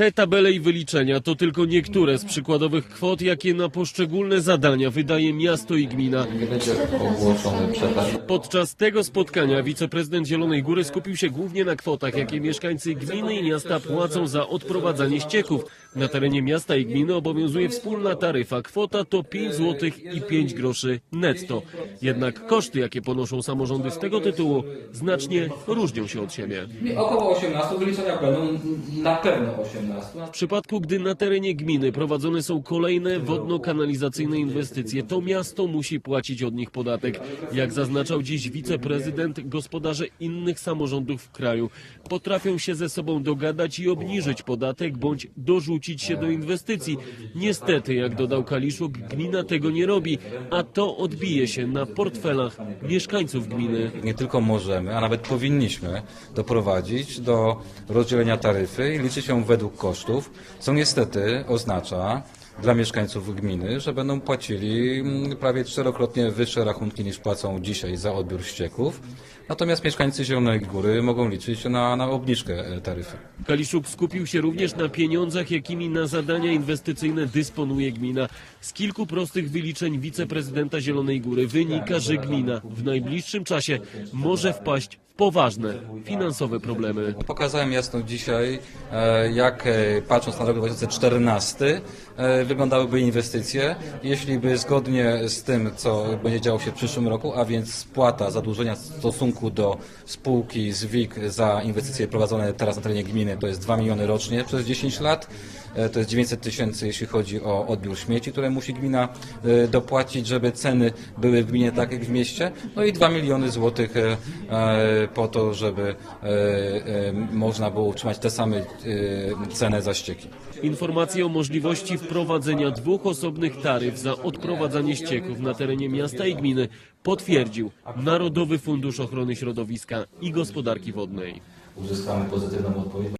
Te tabele i wyliczenia to tylko niektóre z przykładowych kwot, jakie na poszczególne zadania wydaje miasto i gmina. Podczas tego spotkania wiceprezydent Zielonej Góry skupił się głównie na kwotach, jakie mieszkańcy gminy i miasta płacą za odprowadzanie ścieków. Na terenie miasta i gminy obowiązuje wspólna taryfa. Kwota to 5 zł i 5 groszy netto. Jednak koszty, jakie ponoszą samorządy z tego tytułu, znacznie różnią się od siebie. Około 18 wyliczenia będą na pewno 18. W przypadku, gdy na terenie gminy prowadzone są kolejne wodno-kanalizacyjne inwestycje, to miasto musi płacić od nich podatek. Jak zaznaczał dziś wiceprezydent, gospodarze innych samorządów w kraju potrafią się ze sobą dogadać i obniżyć podatek bądź dorzucić się do inwestycji. Niestety, jak dodał Kaliszuk, gmina tego nie robi, a to odbije się na portfelach mieszkańców gminy. Nie tylko możemy, a nawet powinniśmy doprowadzić do rozdzielenia taryfy i liczyć ją według kosztów, co niestety oznacza dla mieszkańców gminy, że będą płacili mm, prawie czterokrotnie wyższe rachunki niż płacą dzisiaj za odbiór ścieków. Natomiast mieszkańcy Zielonej Góry mogą liczyć na, na obniżkę e, taryfy. Kaliszuk skupił się również na pieniądzach, jakimi na zadania inwestycyjne dysponuje gmina. Z kilku prostych wyliczeń wiceprezydenta Zielonej Góry wynika, że gmina w najbliższym czasie może wpaść w poważne finansowe problemy. Pokazałem jasno dzisiaj, e, jak e, patrząc na rok 2014 e, wyglądałyby inwestycje, jeśli by zgodnie z tym, co będzie działo się w przyszłym roku, a więc spłata zadłużenia w stosunku do spółki z WIG za inwestycje prowadzone teraz na terenie gminy to jest 2 miliony rocznie przez 10 lat. E, To jest 900 tysięcy, jeśli chodzi o odbiór śmieci, które musi gmina e, dopłacić, żeby ceny były w gminie tak jak w mieście. No i 2 miliony złotych e, po to, żeby można było utrzymać te same ceny za ścieki. Informacje o możliwości wprowadzenia dwóch osobnych taryf za odprowadzanie ścieków na terenie miasta i gminy potwierdził Narodowy Fundusz Ochrony Środowiska i Gospodarki Wodnej. Uzyskamy pozytywną odpowiedź.